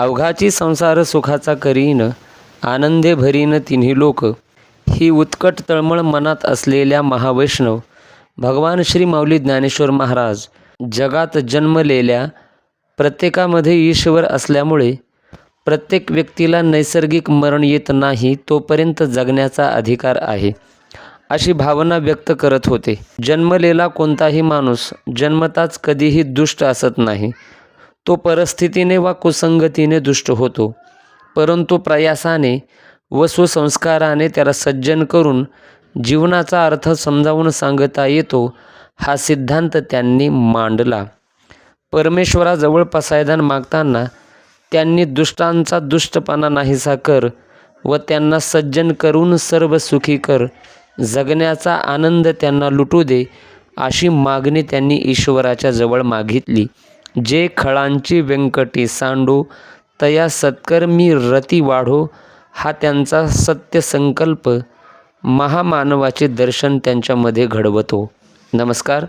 अवघाची संसार सुखाचा करीन आनंदे भरीन तिन्ही लोक. ही उत्कट तळमळ मनात असलेल्या महावैष्णव भगवान श्री माऊली ज्ञानेश्वर महाराज जगात जन्मलेल्या प्रत्येकामध्ये ईश्वर असल्यामुळे प्रत्येक व्यक्तीला नैसर्गिक मरण येत नाही तोपर्यंत जगण्याचा अधिकार आहे अशी भावना व्यक्त करत होते. जन्मलेला कोणताही माणूस जन्मताच कधीही दुष्ट असत नाही. तो परिस्थितीने वा कुसंगतीने दुष्ट होतो. परंतु प्रयासाने व सुसंस्काराने त्याला सज्जन करून जीवनाचा अर्थ समजावून सांगता येतो हा सिद्धांत त्यांनी मांडला. परमेश्वराजवळ पसायदान मागताना त्यांनी दुष्टांचा दुष्टपणा नाहीसा कर व त्यांना सज्जन करून सर्व सुखी कर. जगण्याचा आनंद त्यांना लुटू दे अशी मागणी त्यांनी ईश्वराच्या जवळ मागितली. जे खळांची व्यंकटी सांडो तया सत्कर्मी रती वाढो हा त्यांचा सत्य संकल्प महामानवाचे दर्शन त्यांच्यामध्ये घडवतो. नमस्कार.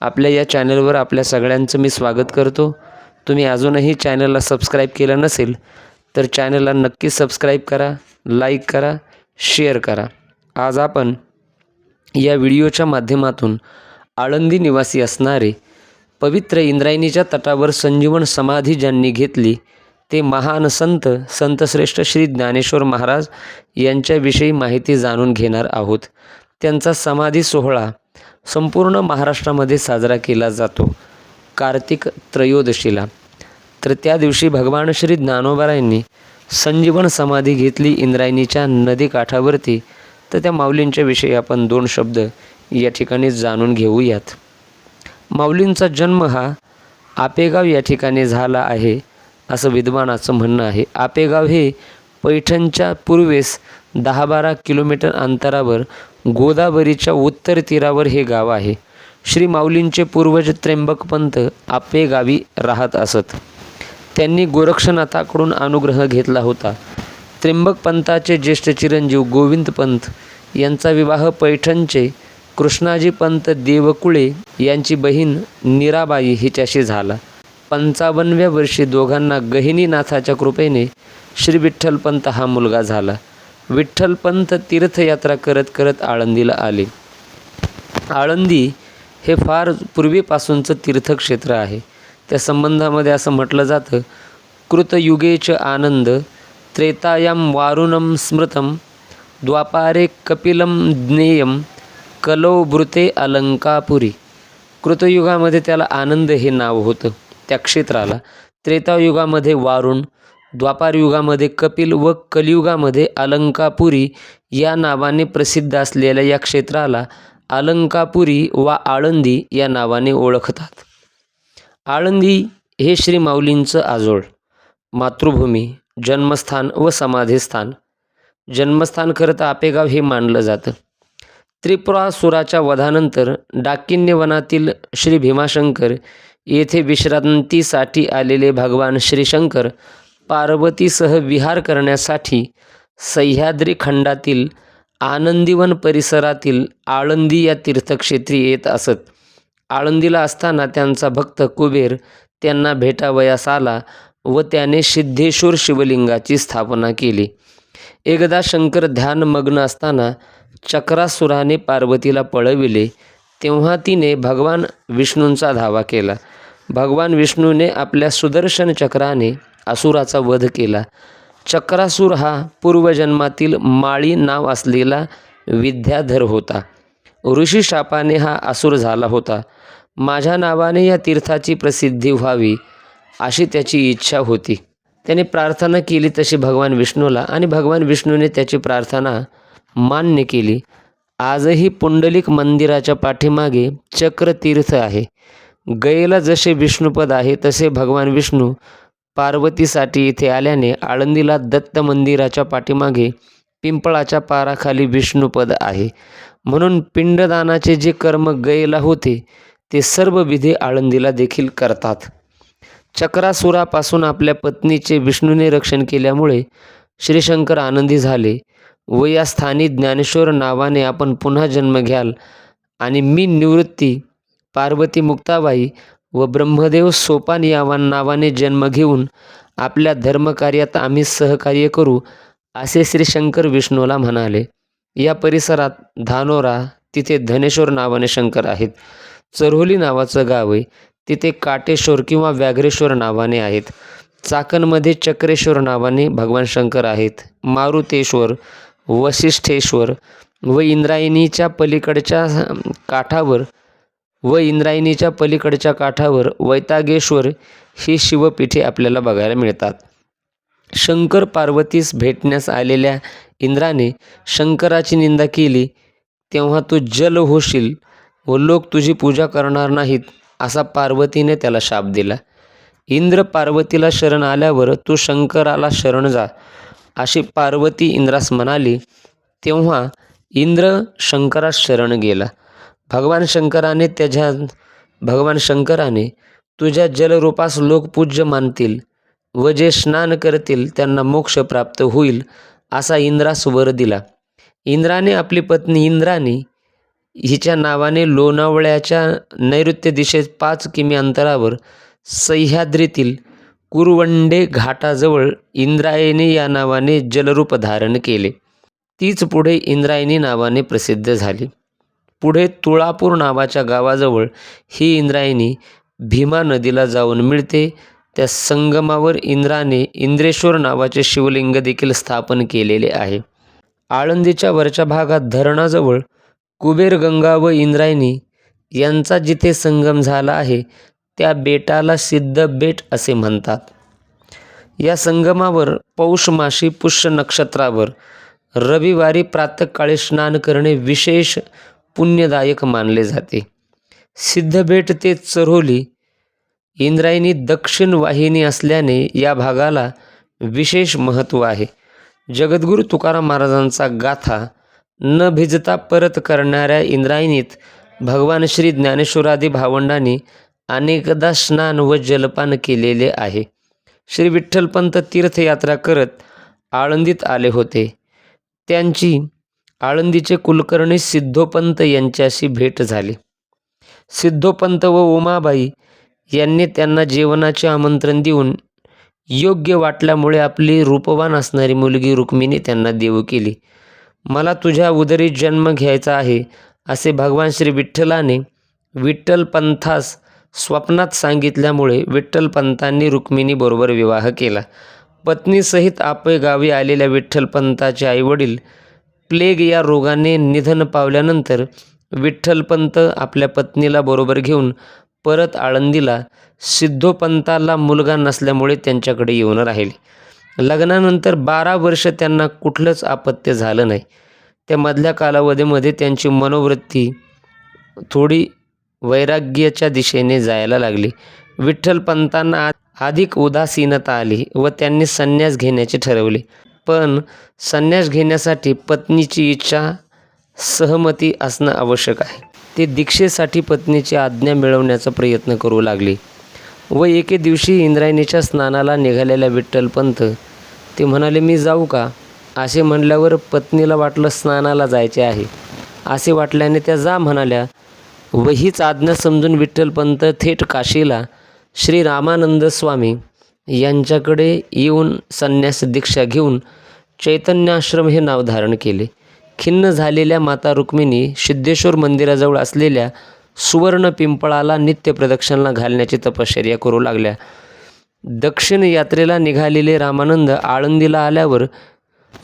आपल्या या चॅनलवर आपल्या सगळ्यांचं मी स्वागत करतो. तुम्ही अजूनही चॅनलला सबस्क्राईब केलं नसेल तर चॅनलला नक्की सबस्क्राईब करा लाईक करा शेअर करा. आज आपण या व्हिडिओच्या माध्यमातून आळंदी निवासी असणारे पवित्र इंद्रायणीच्या तटावर संजीवन समाधी ज्यांनी घेतली ते महान संत संतश्रेष्ठ श्री ज्ञानेश्वर महाराज यांच्याविषयी माहिती जाणून घेणार आहोत. त्यांचा समाधी सोहळा संपूर्ण महाराष्ट्रामध्ये साजरा केला जातो. कार्तिक त्रयोदशीला. तर त्या दिवशी भगवान श्री ज्ञानोबारायांनी संजीवन समाधी घेतली इंद्रायणीच्या नदीकाठावरती तर त्या माऊलींच्याविषयी आपण दोन शब्द या ठिकाणी जाणून घेऊयात. माऊलींचा जन्म हा आपेगाव या ठिकाणी झाला आहे असं विद्वानाचं म्हणणं आहे. आपेगाव हे पैठणच्या पूर्वेस दहा बारा किलोमीटर अंतरावर गोदावरीच्या उत्तर तीरावर हे गाव आहे. श्री माऊलींचे पूर्वज त्र्यंबकपंत आपेगावी राहत असत. त्यांनी गोरक्षनाथाकडून अनुग्रह घेतला होता. त्र्यंबकपंताचे ज्येष्ठ चिरंजीव गोविंद पंत यांचा विवाह पैठणचे कृष्णाजी पंत देवकुळे यांची बहीण नीराबाई हिच्याशी झाला. पंचावन्नव्या वर्षी दोघांना गहिनीनाथाच्या कृपेने श्री विठ्ठलपंत हा मुलगा झाला. विठ्ठलपंत तीर्थयात्रा करत करत आळंदीला आले. आळंदी हे फार पूर्वीपासूनचं तीर्थक्षेत्र आहे. त्या संबंधामध्ये असं म्हटलं जातं कृतयुगेच आनंद त्रेतायाम वारुणम स्मृतम द्वापारे कपिलम ज्ञेयम कलोवृते अलंकापुरी. कृतयुगामध्ये त्याला आनंद हे नाव होतं. त्या क्षेत्राला त्रेतायुगामध्ये वारुण द्वापारयुगामध्ये कपिल व कलियुगामध्ये अलंकापुरी या नावाने प्रसिद्ध असलेल्या या क्षेत्राला अलंकापुरी वा आळंदी या नावाने ओळखतात. आळंदी हे श्री माऊलींचं आजोळ मातृभूमी जन्मस्थान व समाधीस्थान. जन्मस्थान खरं तर आपेगाव हे मानलं जातं. त्रिपुरासुराच्या वधानंतर डाकिन्य वनातील श्री भीमाशंकर येथे विश्रांतीसाठी आलेले भगवान श्रीशंकर पार्वतीसह विहार करण्यासाठी सह्याद्री खंडातील आनंदीवन परिसरातील आळंदी या तीर्थक्षेत्री येत असत. आळंदीला असताना त्यांचा भक्त कुबेर त्यांना भेटावयास आला व त्याने सिद्धेश्वर शिवलिंगाची स्थापना केली. एकदा शंकर ध्यानमग्न असताना चक्रासुराने पार्वतीला पळविले तेव्हा तिने भगवान विष्णूंचा धावा केला. भगवान विष्णूने आपल्या सुदर्शन चक्राने असुराचा वध केला. चक्रासूर हा पूर्वजन्मातील माळी नाव असलेला विद्याधर होता. ऋषी शापाने हा असुर झाला होता. माझ्या नावाने या तीर्थाची प्रसिद्धी व्हावी अशी त्याची इच्छा होती. त्याने प्रार्थना केली तशी भगवान विष्णूला आणि भगवान विष्णूने त्याची प्रार्थना मान्य केली. आजही पुंडलिक मंदिराच्या पाठीमागे चक्रतीर्थ आहे. गयेला जसे विष्णुपद आहे तसे भगवान विष्णू पार्वतीसाठी इथे आल्याने आळंदीला दत्त मंदिराच्या पाठीमागे पिंपळाच्या पाराखाली विष्णुपद आहे. म्हणून पिंडदानाचे जे कर्म गयेला होते ते सर्व विधी आळंदीला देखील करतात. चक्रासुरापासून आपल्या पत्नीचे विष्णूने रक्षण केल्यामुळे श्रीशंकर आनंदी झाले. व या स्थानी ज्ञानेश्वर नावाने आपण पुन्हा जन्म घ्याल. आणि मी निवृत्ती पार्वती मुक्ताबाई व ब्रह्मदेव सोपान या नावाने जन्म घेऊन आपल्या धर्मकार्यात आम्ही सहकार्य करू असे श्री शंकर विष्णूला म्हणाले. या परिसरात धानोरा तिथे धनेश्वर नावाने शंकर आहेत. चरोली नावाचं गाव आहे. तिथे काटेश्वर किंवा व्याघ्रेश्वर नावाने आहेत. चाकणमध्ये चक्रेश्वर नावाने भगवान शंकर आहेत. मारुतेश्वर वशिष्ठेश्वर व इंद्रायणीच्या पलीकडच्या काठावर व इंद्रायणीच्या पलीकडच्या काठावर वैतागेश्वर ही शिवपीठे आपल्याला बघायला मिळतात. शंकर पार्वतीस भेटण्यास आलेल्या इंद्राने शंकराची निंदा केली तेव्हा तू जल होशील व लोक तुझी पूजा करणार नाहीत असा पार्वतीने त्याला शाप दिला. इंद्र पार्वतीला शरण आल्यावर तू शंकराला शरण जा अशी पार्वती इंद्रास म्हणाली तेव्हा इंद्र शंकरास शरण गेला. भगवान शंकराने त्याच्या भगवान शंकराने तुझ्या जलरूपास लोक पूज्य मानतील व जे स्नान करतील त्यांना मोक्ष प्राप्त होईल असा इंद्रास वर दिला. इंद्राने आपली पत्नी इंद्राणी हिच्या नावाने लोणावळ्याच्या नैऋत्य दिशेत पाच किमी अंतरावर सह्याद्रीतील कुरवंडे घाटाजवळ इंद्रायणी या नावाने जलरूप धारण केले. तीच पुढे इंद्रायणी नावाने प्रसिद्ध झाली. पुढे तुळापूर नावाच्या गावाजवळ ही इंद्रायणी भीमा नदीला जाऊन मिळते. त्या संगमावर इंद्राने इंद्रेश्वर नावाचे शिवलिंग देखील स्थापन केलेले आहे. आळंदीच्या वरच्या भागात धरणाजवळ कुबेरगंगा व इंद्रायणी यांचा जिथे संगम झाला आहे त्या बेटाला सिद्ध बेट असे म्हणतात. या संगमावर पौष माशी पुष्य नक्षत्रावर रविवारी प्रातःकाळी स्नान करणे विशेष पुण्यदायक मानले जाते. सिद्धबेट ते चरोली इंद्रायणी दक्षिण वाहिनी असल्याने या भागाला विशेष महत्त्व आहे. जगद्गुरू तुकाराम महाराजांचा गाथा न भिजता परत करणाऱ्या इंद्रायणीत भगवान श्री ज्ञानेश्वरादी भावंडांनी अनेकदा स्नान व जलपान केलेले आहे. श्री विठ्ठलपंत तीर्थयात्रा करत आळंदीत आले होते. त्यांची आळंदीचे कुलकर्णी सिद्धोपंत यांच्याशी भेट झाली. सिद्धोपंत व उमाबाई यांनी त्यांना जेवणाचे आमंत्रण देऊन योग्य वाटल्यामुळे आपली रूपवान असणारी मुलगी रुक्मिणी त्यांना देऊ केली. मला तुझ्या उदरी जन्म घ्यायचा आहे असे भगवान श्री विठ्ठलाने विठ्ठलपंथास स्वप्नात सांगितल्यामुळे विठ्ठलपंतांनी रुक्मिणीबरोबर विवाह केला. पत्नीसहित आपे गावी आलेल्या विठ्ठलपंताचे आईवडील प्लेग या रोगाने निधन पावल्यानंतर विठ्ठलपंत आपल्या पत्नीला बरोबर घेऊन परत आळंदीला सिद्धोपंताला मुलगा नसल्यामुळे त्यांच्याकडे येऊन राहिले. लग्नानंतर बारा वर्ष त्यांना कुठलंच अपत्य झालं नाही. त्या मधल्या कालावधीमध्ये त्यांची मनोवृत्ती थोडी वैराग्याच्या दिशेने जायला लागली. विठ्ठलपंतांना अधिक उदासीनता आली व त्यांनी संन्यास घेण्याचे ठरवले. पण संन्यास घेण्यासाठी पत्नीची इच्छा सहमती असणं आवश्यक आहे. ते दीक्षेसाठी पत्नीची आज्ञा मिळवण्याचा प्रयत्न करू लागले. व एके दिवशी इंद्रायणीच्या स्नानाला निघालेल्या विठ्ठलपंत ते म्हणाले मी जाऊ का? असे म्हणल्यावर पत्नीला वाटलं स्नानाला जायचे आहे. असे वाटल्याने त्या जा म्हणाल्या वहीच आज्ञा समजून विठ्ठलपंत थेट काशीला श्री रामानंद स्वामी यांच्याकडे येऊन संन्यास दीक्षा घेऊन चैतन्याश्रम हे नाव धारण केले. खिन्न झालेल्या माता रुक्मिणी सिद्धेश्वर मंदिराजवळ असलेल्या सुवर्ण पिंपळाला नित्य प्रदक्षिणा घालण्याची तपश्चर्या करू लागल्या. दक्षिण यात्रेला निघालेले रामानंद आळंदीला आल्यावर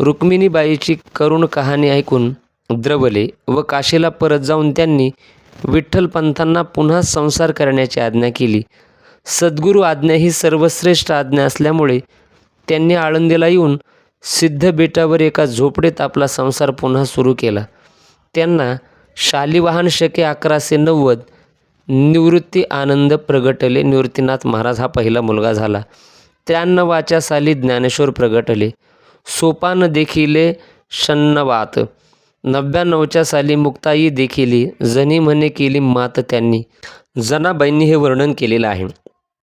रुक्मिणीबाईची करुण कहाणी ऐकून द्रवले व काशीला परत जाऊन त्यांनी विठ्ठलपंथांना पुन्हा संसार करण्याची आज्ञा केली. सद्गुरू आज्ञा ही सर्वश्रेष्ठ आज्ञा असल्यामुळे त्यांनी आळंदीला येऊन सिद्ध बेटावर एका झोपडीत आपला संसार पुन्हा सुरू केला. त्यांना शालिवाहन शके अकराशे नव्वद निवृत्ती आनंद प्रगटले. निवृत्तीनाथ महाराज हा पहिला मुलगा झाला. त्र्याण्णवाच्या साली ज्ञानेश्वर प्रगटले. सोपान देखिले शन्नवात. नव्याण्णवच्या साली मुक्ताई देखिली जनी म्हणे केली मात त्यांनी. जनाबाईंनी हे वर्णन केलेलं आहे.